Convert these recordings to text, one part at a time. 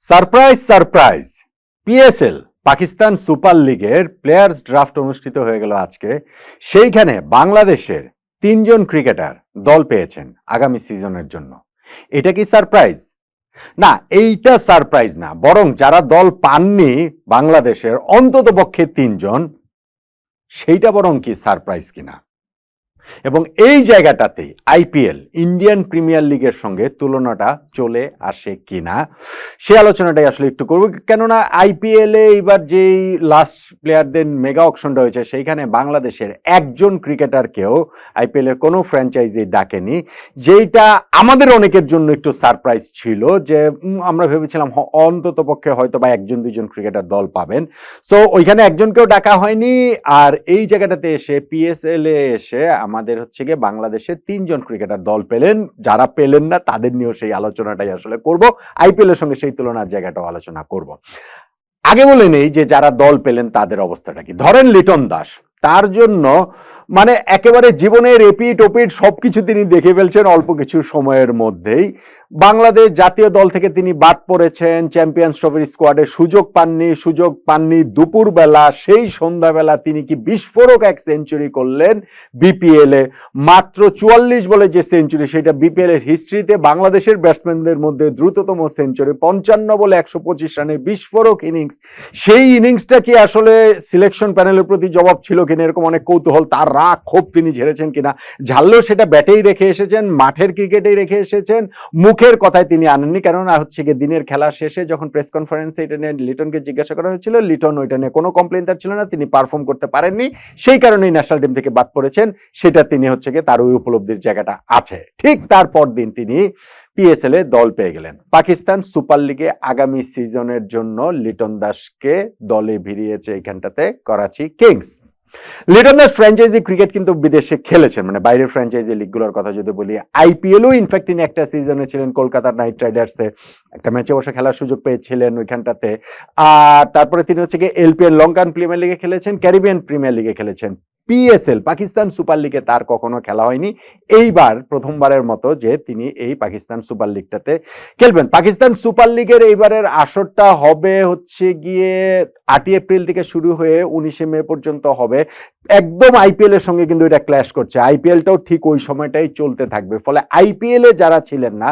Surprise surprise. PSL Pakistan super লিগের players draft অনুষ্ঠিত হয়ে গেল আজকে। সেইখানে বাংলাদেশের তিনজন ক্রিকেটার দল পেয়েছেন আগামী সিজনের জন্য। এটা কি সারপ্রাইজ? না, এইটা সারপ্রাইজ না, বরং যারা দল পাননি বাংলাদেশের অন্তত পক্ষে তিনজন, সেইটা বরং কি সারপ্রাইজ কিনা? এবং এই জায়গাটাতে আইপিএল ইন্ডিয়ান প্রিমিয়ার লিগের সঙ্গে তুলনাটা চলে আসে কিনা, সে আলোচনাটাই আসলে একটু করব। কেননা আইপিএল এ এবার যেই লাস্ট প্লেয়ারদের মেগা অকশনটা হয়েছে সেইখানে বাংলাদেশের একজন ক্রিকেটারকেও আইপিএল এর কোনো ফ্র্যাঞ্চাইজি ডাকেনি, যেইটা আমাদের অনেকের জন্য একটু সারপ্রাইজ ছিল যে আমরা ভেবেছিলাম অন্তত পক্ষে হয়তো বা একজন দুজন ক্রিকেটার দল পাবেন। সো ওইখানে একজনকেও ডাকা হয়নি, আর এই জায়গাটাতে এসে পিএসএল এ এসে আমাদের হচ্ছে গিয়ে বাংলাদেশের তিনজন ক্রিকেটার দল পেলেন, যারা পেলেন না তাদের নিয়েও সেই আলোচনাটাই আসলে করব। আইপিএল এর সঙ্গে সেই তুলনার জায়গাটাও আলোচনা করব। আগে বলে নেই যে যারা দল পেলেন তাদের অবস্থাটা কি? ধরেন লিটন দাস। তার জন্য মানে একেবারে জীবনের এপিট ওপিট সবকিছু তিনি দেখে ফেলছেন অল্প কিছু সময়ের মধ্যেই। বাংলাদেশ জাতীয় দল থেকে তিনি বাদ পড়েছেন চ্যাম্পিয়ন্স ট্রফির স্কোয়াডে সুযোগ পাননি সুযোগ পাননি দুপুরবেলা, সেই সন্ধ্যাবেলা তিনি কি বিস্ফোরক এক সেঞ্চুরি করলেন বিপিএল মাত্র চুয়াল্লিশ বলে যে সেঞ্চুরি সেটা বিপিএল এর হিস্ট্রিতে বাংলাদেশের ব্যাটসম্যানদের মধ্যে দ্রুততম সেঞ্চুরি পঞ্চান্ন বলে একশো পঁচিশ রানের বিস্ফোরক ইনিংস সেই ইনিংসটা কি আসলে সিলেকশন প্যানেলের প্রতি জবাব ছিল কিনা এরকম অনেক কৌতূহল, তার রাগ ক্ষোভ তিনি ঝেড়েছেন কিনা? ঝাললেও সেটা ব্যাটেই রেখে এসেছেন, মাঠের ক্রিকেটেই রেখে এসেছেন, মুখের কথায় তিনি আনেননি। কেননা হচ্ছে গিয়ে দিনের খেলা শেষে যখন প্রেস কনফারেন্সে এটা নিয়ে লিটনকে জিজ্ঞাসা করা হয়েছিল, লিটন ওইটা নিয়ে কোনো কমপ্লেন তার ছিল না, তিনি পারফর্ম করতে পারেননি। সেই কারণেই ন্যাশনাল টিম থেকে বাদ পড়েছেন। সেটা তিনি হচ্ছে গিয়ে তার ওই উপলব্ধির জায়গাটা আছে। ঠিক তারপর দিন তিনি পিএসএল এ দল পেয়ে গেলেন। পাকিস্তান সুপার লিগে আগামী সিজনের জন্য লিটন দাসকে দলে ভিড়িয়েছে এখানটাতে Karachi Kings. Liton Das franchise cricket কিন্তু বিদেশে খেলেছেন মানে বাইরের ফ্র্যাঞ্চাইজি লিগগুলোর কথা যদি বলি আইপিএলও ইনফ্যাক্ট তিনি একটা সিজনে ছিলেন কলকাতার নাইট রাইডার্সে একটা ম্যাচে বসে খেলার সুযোগ পেয়েছিলেন ওইখানটাতে। আর তারপরে তিনি হচ্ছে গিয়ে এলপিএল লঙ্কান প্রিমিয়ার লিগে খেলেছেন ক্যারিবিয়ান প্রিমিয়ার লিগে খেলেছেন। পিএসএল পাকিস্তান সুপার লিগে তার কখনো খেলা হয়নি। এইবার প্রথমবারের মতো যে তিনি এই পাকিস্তান সুপার লিগটাতে খেলবেন। পাকিস্তান সুপার লিগের এইবারের আসরটা হবে হচ্ছে গিয়ে আটই এপ্রিল থেকে শুরু হয়ে উনিশে মে পর্যন্ত হবে। একদম আইপিএল এর সঙ্গে কিন্তু এটা ক্ল্যাশ করছে। আইপিএলটাও ঠিক ওই সময়টাই চলতে থাকবে। ফলে আইপিএল যারা ছিলেন না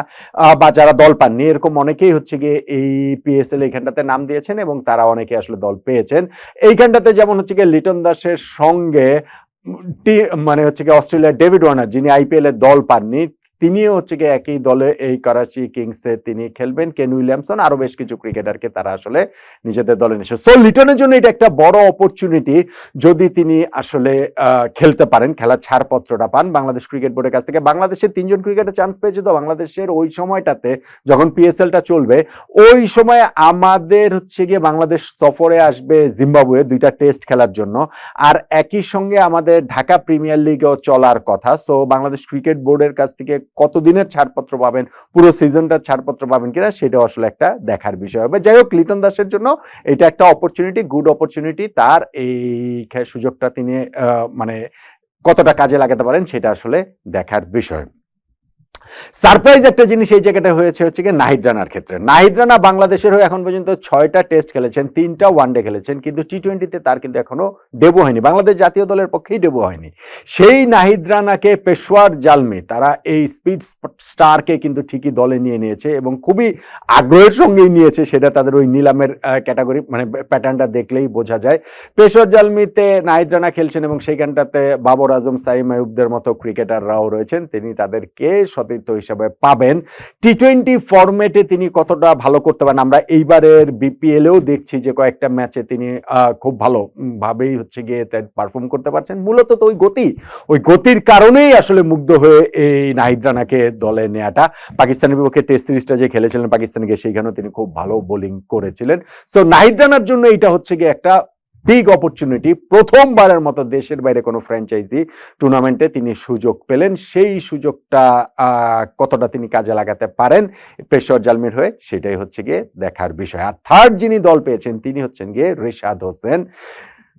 বা যারা দল পাননি, এরকম অনেকেই হচ্ছে গিয়ে এই পিএসএল এইখানটাতে নাম দিয়েছেন এবং তারা অনেকে আসলে দল পেয়েছেন। এইখানটাতে যেমন হচ্ছে গিয়ে লিটন দাসের সঙ্গে মানে হচ্ছে কি অস্ট্রেলিয়ার ডেভিড ওয়ার্নার, যিনি আইপিএল এর দল পাননি তিনিও হচ্ছে গিয়ে একই দলে এই করাচি কিংসে তিনি খেলবেন। Kane Williamson? আরও বেশ কিছু ক্রিকেটারকে তারা আসলে নিজেদের দলে নিয়েছে সো, লিটনের জন্য এটা একটা বড় অপরচুনিটি যদি তিনি আসলে খেলতে পারেন, খেলার ছাড়পত্রটা পান বাংলাদেশ ক্রিকেট বোর্ডের কাছ থেকে। বাংলাদেশের তিনজন ক্রিকেটার চান্স পেয়েছে তো, বাংলাদেশের ওই সময়টাতে যখন পিএসএলটা চলবে, ওই সময় আমাদের হচ্ছে গিয়ে বাংলাদেশ সফরে আসবে জিম্বাবুয়ে দুইটা টেস্ট খেলার জন্য। আর একই সঙ্গে আমাদের ঢাকা প্রিমিয়ার লিগও চলার কথা। সো, বাংলাদেশ ক্রিকেট বোর্ডের কাছ থেকে কতদিনের ছাড়পত্র পাবেন, পুরো সিজনটার ছাড়পত্র পাবেন কিনা সেটা আসলে একটা দেখার বিষয় হবে। যাই হোক, লিটন দাসের জন্য এটা একটা অপরচুনিটি গুড অপরচুনিটি তার এই সুযোগটা তিনি মানে কতটা কাজে লাগাতে পারেন সেটা আসলে দেখার বিষয়। সারপ্রাইজ একটা জিনিস এই জায়গাটা হয়েছে হচ্ছে কি নাহিদ রানার ক্ষেত্রে। নাহিদ রানা বাংলাদেশের হয়ে এখন পর্যন্ত ছয়টা টেস্ট খেলেছেন, তিনটা ওয়ানডে খেলেছেন, কিন্তু টি টোয়েন্টিতে তার কিন্তু এখনও ডেবু হয়নি। বাংলাদেশ জাতীয় দলের পক্ষেই ডেবু হয়নি। সেই নাহিদ রানাকে পেশোয়ার জালমি, তারা এই স্পিড স্টারকে কিন্তু ঠিকই দলে নিয়ে নিয়েছে এবং খুবই আগ্রহের সঙ্গেই নিয়েছে, সেটা তাদের ওই নিলামের ক্যাটাগরি মানে প্যাটার্নটা দেখলেই বোঝা যায়। পেশোয়ার জালমিতে নাহিদ রানা খেলছেন এবং সেইখানটাতে বাবর আজম, সাইম আয়ুবদের মতো ক্রিকেটাররাও রয়েছেন। তিনি তাদেরকে সতীর্থ হিসাবে পাবেন। টি টোয়েন্টি ফরম্যাটে তিনি কতটা ভালো করতে পারেন আমরা এইবারের বিপিএলেও দেখছি যে কয়েকটা ম্যাচে তিনি খুব ভালো উম, ভাবেই হচ্ছে গিয়ে পারফর্ম করতে পারছেন। মূলত তো ওই গতি ওই গতির কারণেই আসলে মুগ্ধ হয়ে এই নাহিদ রানাকে দলে নেওয়াটা পাকিস্তানের বিপক্ষে টেস্ট সিরিজটা যে খেলেছিলেন পাকিস্তানকে সেইখানেও তিনি খুব ভালো বোলিং করেছিলেন। সো নাহিদ রানার জন্য এটা হচ্ছে গিয়ে একটা বিগ অপরচুনিটি প্রথমবারের মতো দেশের বাইরে কোনো ফ্র্যাঞ্চাইজি টুর্নামেন্টে তিনি সুযোগ পেলেন। সেই সুযোগটা কতটা তিনি কাজে লাগাতে পারেন পেশর জালমির হয়ে সেটাই হচ্ছে গিয়ে দেখার বিষয়। আর থার্ড যিনি দল পেয়েছেন তিনি হচ্ছেন গিয়ে রিশাদ হোসেন।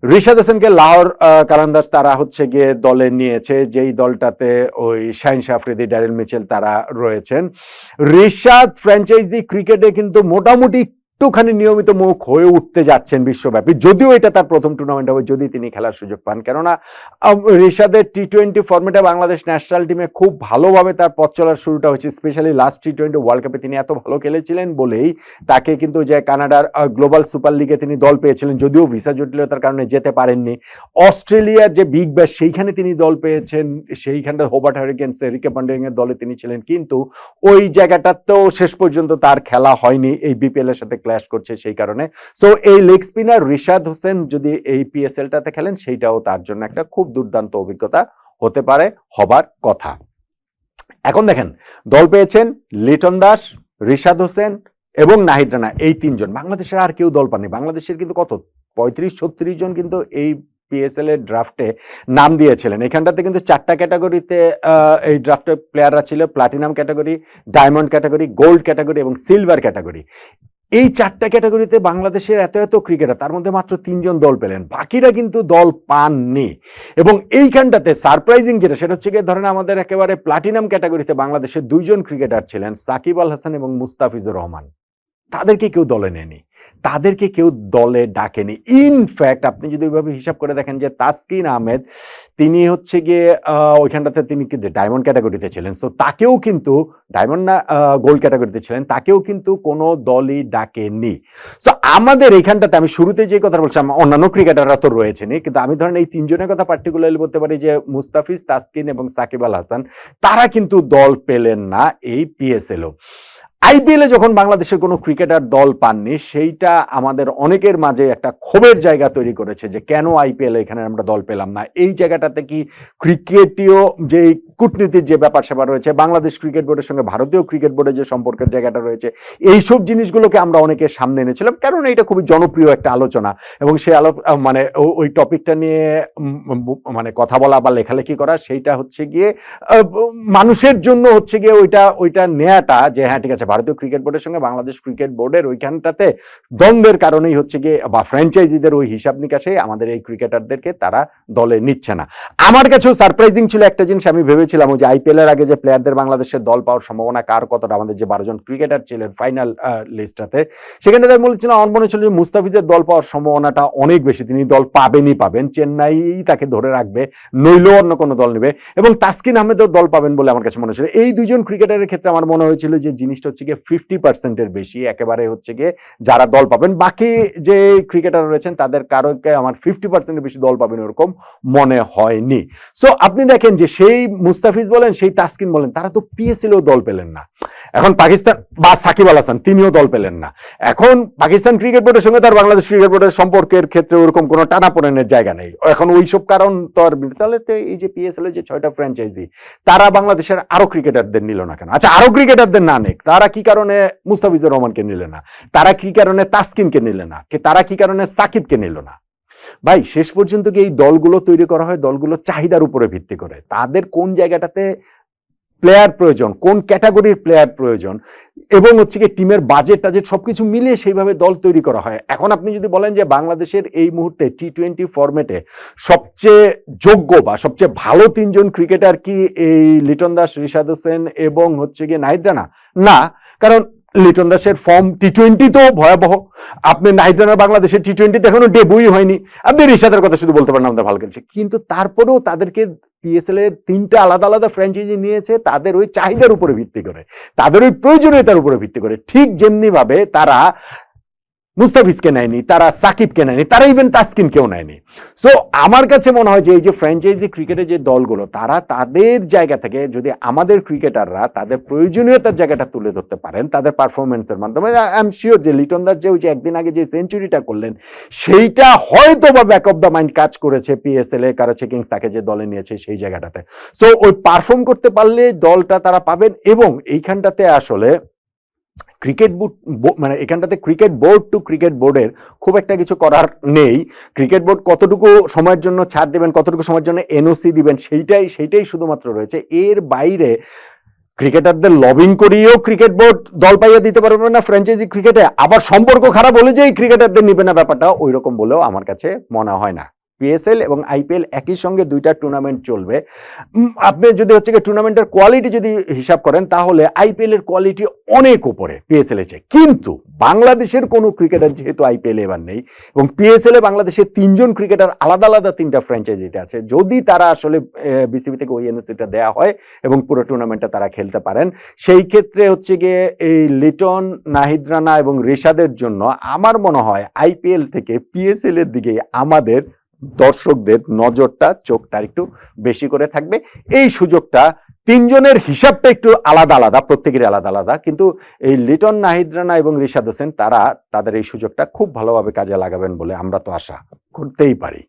রিশাদ হোসেনকে লাহোর আহ, কালান্দার্স তারা হচ্ছে গিয়ে দলে নিয়েছে যেই দলটাতে ওই শাহিন শাফরিদি ড্যারেল মিচেল তারা রয়েছেন। রিশাদ ফ্র্যাঞ্চাইজি ক্রিকেটে কিন্তু মোটামুটি একটুখানি নিয়মিত মুখ হয়ে উঠতে যাচ্ছেন বিশ্বব্যাপী। যদিও এটা তার প্রথম টুর্নামেন্ট হবে, যদি তিনি খেলার সুযোগ পান। কেননা রিশাদের টি টোয়েন্টি ফর্মেটে বাংলাদেশ ন্যাশনাল টিমে খুব ভালোভাবে তার পথ চলার শুরুটা হয়েছে। Specially last T twenty world কাপে তিনি এত ভালো খেলেছিলেন বলেই তাকে কিন্তু যে কানাডার গ্লোবাল সুপার লিগে তিনি দল পেয়েছিলেন, যদিও ভিসা জটিলতার কারণে যেতে পারেননি। অস্ট্রেলিয়ার যে বিগ ব্যাশ সেইখানে তিনি দল পেয়েছেন। সেইখানটা হোবার্ট হ্যারিকেন্স রিকে পান্ডিং এর দলে তিনি ছিলেন। কিন্তু ওই জায়গাটাতেও শেষ পর্যন্ত তার খেলা হয়নি এই বিপিএল এর সাথে ক্ল্যাশ করছে সেই কারণে। সো এই লেগ স্পিনার রিশাদ হোসেন যদি এই পিএসএলটাতে খেলেন, সেইটাও তার জন্য একটা খুব দুর্দান্ত অভিজ্ঞতা হতে পারে, হবার কথা। এখন দেখেন, দল পেয়েছেন লিটন দাস, রিশাদ হোসেন এবং নাহিদ রানা, এই তিনজন। বাংলাদেশের আর কেউ দল পাননি। বাংলাদেশের কিন্তু কত? পঁয়ত্রিশ, ছত্রিশ জন কিন্তু এই পিএসএল এর ড্রাফটে নাম দিয়েছিলেন। এখানটাতে কিন্তু চারটা ক্যাটাগরিতে এই ড্রাফটের প্লেয়াররা ছিল। Platinum category diamond category gold category এবং সিলভার ক্যাটাগরি এই চারটা ক্যাটাগরিতে বাংলাদেশের এত এত ক্রিকেটার, তার মধ্যে মাত্র তিনজন দল পেলেন। বাকিরা কিন্তু দল পাননি। এবং এইখানটাতে সারপ্রাইজিং যেটা, সেটা হচ্ছে গিয়ে ধরেন আমাদের একেবারে প্লাটিনাম ক্যাটাগরিতে বাংলাদেশের দুইজন ক্রিকেটার ছিলেন, সাকিব আল হাসান এবং মুস্তাফিজুর রহমান। তাদেরকে কেউ দলে নেয়নি। তাদেরকে কেউ দলে ডাকেনি। ইনফ্যাক্ট আপনি যদি ওইভাবে হিসাব করে দেখেন যে তাসকিন আহমেদ, তিনি হচ্ছে গিয়ে ওইখানটাতে তিনি কিন্তু ডায়মন্ড ক্যাটাগরিতে ছিলেন। সো তাকেও কিন্তু ডায়মন্ড না গোল্ড ক্যাটাগরিতে ছিলেন। তাকেও কিন্তু কোনো দলই ডাকেনি। সো আমাদের এইখানটাতে আমি শুরুতে যে কথা বলছিলাম অন্যান্য ক্রিকেটাররা তো রয়েছেনই, কিন্তু আমি ধরেন এই তিনজনের কথা পার্টিকুলারলি বলতে পারি যে মুস্তাফিজ, তাসকিন এবং সাকিব আল হাসান, তারা কিন্তু দল পেলেন না এই পিএসএলও আইপিএলে যখন বাংলাদেশের কোনো ক্রিকেটার দল পাননি, সেইটা আমাদের অনেকের মাঝে একটা ক্ষোভের জায়গা তৈরি করেছে যে কেন আইপিএল এখানে আমরা দল পেলাম না? এই জায়গাটাতে কি ক্রিকেটীয় যে কূটনীতির যে ব্যাপার স্যাপার রয়েছে, বাংলাদেশ ক্রিকেট বোর্ডের সঙ্গে ভারতীয় ক্রিকেট বোর্ডের যে সম্পর্কের জায়গাটা রয়েছে, এইসব জিনিসগুলোকে আমরা অনেকের সামনে এনেছিলাম, কারণ এটা খুবই জনপ্রিয় একটা আলোচনা। এবং সেই আলো মানে ওই টপিকটা নিয়ে মানে কথা বলা বা লেখালেখি করা, সেইটা হচ্ছে গিয়ে মানুষের জন্য হচ্ছে গিয়ে ওইটা ওইটা নেয়াটা যে হ্যাঁ ঠিক আছে ভারতীয় ক্রিকেট বোর্ডের সঙ্গে বাংলাদেশ ক্রিকেট বোর্ডের ওইখানটাতে দ্বন্দ্বের কারণেই হচ্ছে গিয়ে, বা ফ্র্যাঞ্চাইজিদের ওই হিসাব নিকাশে আমাদের এই ক্রিকেটারদেরকে তারা দলে নিচ্ছে না। আমার কাছেও সারপ্রাইজিং ছিল একটা জিনিস, আমি ভেবেছিলাম যে আইপিএল এর আগে যে প্লেয়ারদের বাংলাদেশের দল পাওয়ার সম্ভাবনা কার কতটা আমাদের যে বারো জন ক্রিকেটার ছিলেন ফাইনাল লিস্টটাতে সেখানে আমি বলেছিলাম, আমার মনে হচ্ছিল যে মুস্তাফিজের দল পাওয়ার সম্ভাবনাটা অনেক বেশি, তিনি দল পাবেনই পাবেন চেন্নাই তাকে ধরে রাখবে, নইলেও অন্য কোনো দল নেবে, এবং তাসকিন আহমেদও দল পাবেন বলে আমার কাছে মনে হচ্ছিল। এই দুইজন ক্রিকেটারের ক্ষেত্রে আমার মনে হয়েছিল যে জিনিসটা হচ্ছে গিয়ে ফিফটি পার্সেন্টের বেশি, একেবারে হচ্ছে গিয়ে যারা দল পাবেন। বাকি যে ক্রিকেটার রয়েছেন, তাদের কারোকে আমার ফিফটি পার্সেন্টের বেশি দল পাবেন ওরকম মনে হয়নি। সো আপনি দেখেন যে সেই মুস্তাফিজ বলেন, সেই তাসকিন বলেন, তারা তো পিএসএলেও দল পেলেন না। এখন পাকিস্তান বা সাকিব আল হাসান, তিনিও দল পেলেন না। এখন পাকিস্তান ক্রিকেট বোর্ডের সঙ্গে তার বাংলাদেশ ক্রিকেট বোর্ডের সম্পর্কের ক্ষেত্রে ওরকম কোনো টানাপোড়েনের জায়গা নেই। এখন ওইসব কারণ তো আর তাহলে তো এই যে পিএসএল এর যে ছয়টা ফ্র্যাঞ্চাইজি তারা বাংলাদেশের আরও ক্রিকেটারদের নিল না কেন? আচ্ছা আরও ক্রিকেটারদের না নেক। তারা কি কারণে মুস্তাফিজুর রহমানকে নিলে না? তারা কি কারণে তাসকিনকে নিলে না? তারা কি কারণে সাকিবকে নিল না? ভাই, শেষ পর্যন্ত কি এই দলগুলো তৈরি করা হয়? দলগুলো চাহিদার উপরে ভিত্তি করে। তাদের কোন জায়গাটাতে প্লেয়ার প্রয়োজন, কোন ক্যাটাগরির প্লেয়ার প্রয়োজন এবং হচ্ছে কি টিমের বাজেট টাজেট সব কিছু মিলিয়ে সেইভাবে দল তৈরি করা হয়। এখন আপনি যদি বলেন যে বাংলাদেশের এই মুহূর্তে টি টোয়েন্টি ফর্মেটে সবচেয়ে যোগ্য বা সবচেয়ে ভালো তিনজন ক্রিকেটার কি এই লিটন দাস, রিশাদ হোসেন এবং হচ্ছে গিয়ে নাহিদ রানা? না, কারণ লিটন দাসের ফর্ম টি টোয়েন্টি তো ভয়াবহ। আপনি নাহিদ বাংলাদেশের টি টোয়েন্টিতে এখনও ডেবুই হয়নি। আপনি রিশাদের কথা শুধু বলতে পারেন আমাদের ভালো খেলছে কিন্তু তারপরেও তাদেরকে পিএসএল এর তিনটা আলাদা আলাদা ফ্র্যাঞ্চাইজি নিয়েছে, তাদের ওই চাহিদার উপরে ভিত্তি করে, তাদের ওই প্রয়োজনীয়তার উপরে ভিত্তি করে। ঠিক যেমনিভাবে তারা মুস্তাফিজকে নেয়নি, তারা সাকিবকে নেয়নি, তারা ইভেন তাসকিনকেও নেয়নি। সো আমার কাছে মনে হয় যে এই যে ফ্র্যাঞ্চাইজি ক্রিকেটের যে দলগুলো, তারা তাদের জায়গা থেকে যদি আমাদের ক্রিকেটাররা তাদের প্রয়োজনীয়তার জায়গাটা তুলে ধরতে পারেন, তাদের পারফরমেন্সের মাধ্যমে আই এম শিওর যে লিটন দাস যে ওই যে একদিন আগে যে সেঞ্চুরিটা করলেন, সেইটা হয়তো বা ব্যাক অফ দ্য মাইন্ড কাজ করেছে পিএসএল এ কারাচি কিংস তাকে যে দলে নিয়েছে সেই জায়গাটাতে। সো ওই পারফর্ম করতে পারলে দলটা তারা পাবেন এবং এইখানটাতে আসলে ক্রিকেট বুট মানে এখানটাতে ক্রিকেট বোর্ড টু ক্রিকেট বোর্ডের খুব একটা কিছু করার নেই। ক্রিকেট বোর্ড কতটুকু সময়ের জন্য ছাড় দেবেন, কতটুকু সময়ের জন্য এনওসি দিবেন, সেইটাই সেইটাই শুধুমাত্র রয়েছে। এর বাইরে ক্রিকেটারদের লবিং করিয়েও ক্রিকেট বোর্ড দল পাইয়ে দিতে পারবে না ফ্র্যাঞ্চাইজি ক্রিকেটে। আবার সম্পর্ক খারাপ যে এই ক্রিকেটারদের নিবে না ব্যাপারটা ওই রকম বলেও আমার কাছে মনে হয় না। পিএসএল এবং আইপিএল একই সঙ্গে দুইটা টুর্নামেন্ট চলবে। আপনি যদি হচ্ছে কি টুর্নামেন্টের কোয়ালিটি যদি হিসাব করেন, তাহলে আইপিএল এর কোয়ালিটি অনেক উপরে পিএসএল এর চেয়ে কিন্তু বাংলাদেশের কোনো ক্রিকেটার যেহেতু আইপিএল এবার নেই এবং পিএসএল বাংলাদেশের তিনজন ক্রিকেটার আলাদা আলাদা তিনটা ফ্র্যাঞ্চাইজিতে আছে, যদি তারা আসলে বিসিবি থেকে ওই এনওসিটা দেওয়া হয় এবং পুরো টুর্নামেন্টটা তারা খেলতে পারেন, সেই ক্ষেত্রে হচ্ছে গিয়ে এই লিটন, নাহিদ রানা এবং রেশাদের জন্য আমার মনে হয় আইপিএল থেকে পিএসএল এর দিকে আমাদের দর্শকদের নজরটা, চোখটা একটু বেশি করে থাকবে। এই সুযোগটা তিনজনের হিসাবটা একটু আলাদা আলাদা, প্রত্যেকেরই আলাদা আলাদা। কিন্তু এই লিটন নাহিদ রানা এবং রিশাদ হোসেন, তারা তাদের এই সুযোগটা খুব ভালোভাবে কাজে লাগাবেন বলে আমরা তো আশা করতেই পারি।